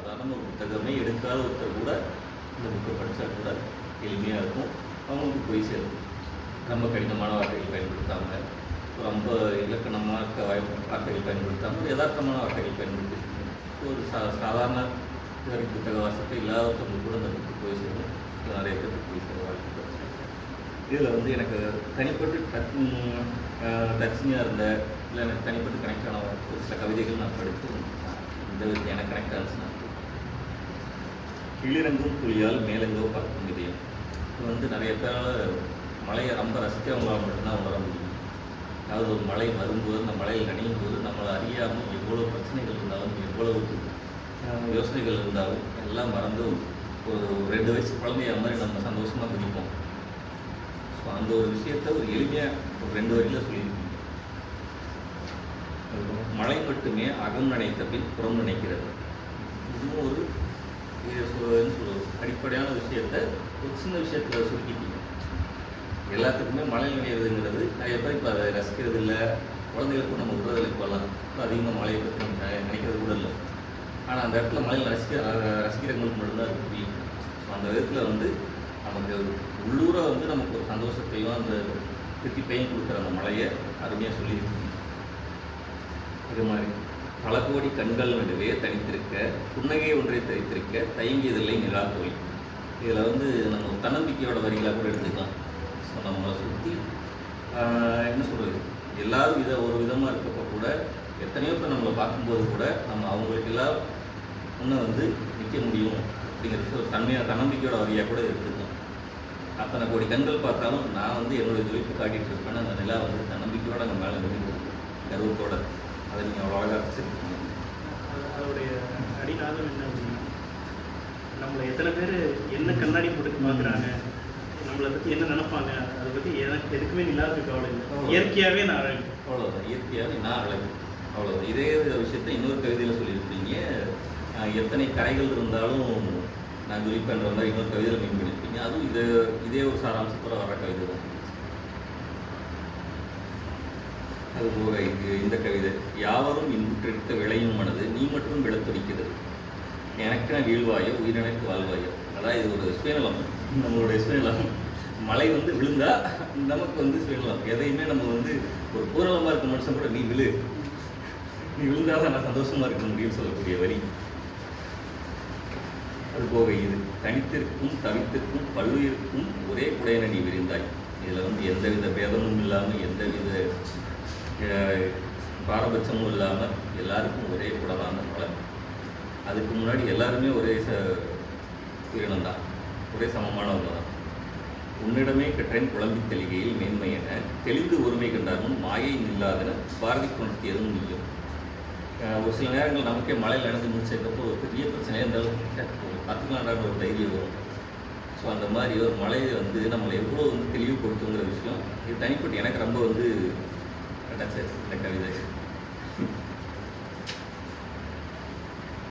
சாதாரண ஒரு புத்தகமே எடுக்காத ஒருத்தர் கூட இந்த புக்கை படித்தா கூட எளிமையாக இருக்கும். அவங்களுக்கு போய் சேரும். ரொம்ப கடினமான வார்த்தைகள் பயன்படுத்தாமல் ரொம்ப இலக்கணமாக வார்த்தைகள் பயன்படுத்தாமல் யதார்த்தமான வார்த்தைகள் பயன்படுத்தி ஒரு சா சாதாரண இதுவரை புத்தக வாசத்தை இல்லாதவங்க கூட இந்த புக்கு போய் சேரும். நிறைய பேருக்கு போய் சேர வாய்ப்பு இதில் வந்து எனக்கு தனிப்பட்டு டச் டச்சிங்காக இருந்த இல்லை எனக்கு தனிப்பட்டு கனெக்ட் ஆன ஒரு சில கவிதைகள் நான் படித்து இந்த விதத்தில் எனக்கு கனெக்ட் ஆச்சு நான் கீழிறங்கும் துளியால் மேலெங்கோ பறக்கும் இதயம் இது வந்து நிறைய பேரால் மழையை ரொம்ப ரசிக்கிறவங்களால் மட்டும்தான் உணர முடியும். அதாவது ஒரு மழை வரும்போது அந்த மழையில் நனையும் போது நம்மளை அறியாமல் எவ்வளோ பிரச்சனைகள் இருந்தாலும் எவ்வளவு யோசனைகள் இருந்தாலும் எல்லாம் மறந்து ஒரு ரெண்டு வயசு குழந்தைய மாதிரி நம்ம சந்தோஷமாக குதிப்போம். ஸோ அந்த ஒரு விஷயத்த ஒரு எளிமையாக ஒரு ரெண்டு வரியில் சொல்லியிருக்கோம். மழை மட்டுமே அகம் நினைத்த பின் புறம் நினைக்கிறது இதுவும் ஒரு இது சொ- என்ன சொல்றது அடிப்படையான விஷயத்த ஒரு சின்ன விஷயத்தில் சுருக்கிட்டீங்க. எல்லாத்துக்குமே மழை நினைவுங்கிறது நிறைய பேர் இப்போ அதை ரசிக்கிறது இல்லை. குழந்தைகளுக்கும் நம்ம விடுறதில்லை இப்போல்லாம் இப்போ அதிகமாக மழையை பற்றி நம்ம நினைக்கிறது கூட இல்லை. ஆனால் அந்த இடத்துல மழையில் ரசிக்க ரசிக்கிறவங்களுக்கு மட்டும்தான் அது புரியும். ஸோ அந்த விதத்தில் வந்து நமக்கு உள்ளூரை வந்து நமக்கு ஒரு சந்தோஷத்தையும் அந்த திருப்திப்பையும் கொடுக்குற அந்த மழையை அருமையாக சொல்லியிருக்கீங்க. இது மாதிரி பல கோடி கண்கள் நடுவே தனித்திருக்க புன்னகை ஒன்றை தரித்திருக்க தயங்கியதில்லை நிலா கோயில் இதில் வந்து நம்ம ஒரு தன்னம்பிக்கையோட வரிகளாக கூட எடுத்துக்கலாம். ஸோ நம்மளை சுற்றி என்ன சொல்கிறது எல்லாரும் வித ஒரு விதமாக இருக்கப்போ கூட எத்தனையோ பேர் நம்மளை பார்க்கும்போது கூட நம்ம அவங்களுக்கெல்லாம் இன்னும் வந்து நிற்க முடியும் அப்படிங்கிறது ஒரு தன்மையாக தன்னம்பிக்கையோட வரியாக கூட எடுத்துக்கலாம். அத்தனை கோடி கண்கள் பார்த்தாலும் நான் வந்து என்னுடைய துடிப்பு காட்டிகிட்டு இருப்பேன். அந்த நிலா வந்து தன்னம்பிக்கையோட நம்ம மேலே நின்று கருவத்தோட அதை நீங்கள் அவ்வளோ அழகாக வச்சுருக்கீங்க. அதோடைய அடிநாதம் என்ன நம்மளை எத்தனை பேர் என்ன கண்ணாடி போட்டு பார்க்குறாங்க நம்மளை பற்றி என்ன நினைப்பாங்க? அதை பற்றி எனக்கு எதுக்குமே நிலாவுக்கு கவலை இல்லை. இயற்கையாகவே நான் அழகு. அவ்வளோதான் இயற்கையாக நான் அழகு. அவ்வளோதான் இதே விஷயத்தை இன்னொரு கவிதையில் சொல்லியிருப்பீங்க. எத்தனை கரைகள் இருந்தாலும் நான் ஜொலிப்பேன்ற மாதிரி இன்னொரு கவிதையில் மீன் பண்ணியிருப்பீங்க அதுவும் இது இதே ஒரு சாராம்சத்தோட வர கவிதை தான். அது போக இது இந்த கவிதை. யாவரும் இன்புற்றெடுத்த விளையும் மனது நீ மட்டும் விழத்துடிக்கிறது எனக்கென வீழ்வாயோ உயிரினக்கு வாழ்வாயோ. அதான் இது ஒரு சுயநலம். நம்மளுடைய சுயநலம். மலை வந்து விழுந்தா நமக்கு வந்து சுயநலம். எதையுமே நம்ம வந்து ஒரு பூரணமாக இருக்க மனுஷன் கூட நீ விழு. நீ விழுந்தாதான் நான் சந்தோஷமா இருக்க முடியும்னு சொல்லக்கூடிய வரி. அது போக இது தனித்திற்கும் தவித்திற்கும் பல்லுயிருக்கும் ஒரே குடையன நீ விரிந்தாய். இதில் வந்து எந்தவித பேதமும் இல்லாமல் எந்தவித பாரபட்சமும் இல்லாமல் எல்லாருக்கும் ஒரே குடமான மலை அதுக்கு முன்னாடி எல்லாருமே ஒரே ச உயிரினம் தான் ஒரே சமமானவங்க தான். உன்னிடமே கற்றேன் குழம்பி தெளிகையில் மேன்மை என தெளிந்து ஒருமை கண்டாரும் மாயை இல்லாதன பாரதி கொண்டத்தியதும் நீயும் அஹ் ஒரு சில நேரங்கள் நமக்கே மழையில் நடந்து முடிச்சதுக்கப்புறம் ஒரு பெரிய பிரச்சனையாக இருந்தாலும் ஒரு பார்த்துக்கலான்ற ஒரு தைரியம் வரும். ஸோ அந்த மாதிரி ஒரு மழை வந்து நம்மளை எவ்வளோ வந்து தெளிவுபடுத்துங்கிற விஷயம் இது தனிப்பட்டு எனக்கு ரொம்ப வந்து கிடைச்சது இந்த கவிதை.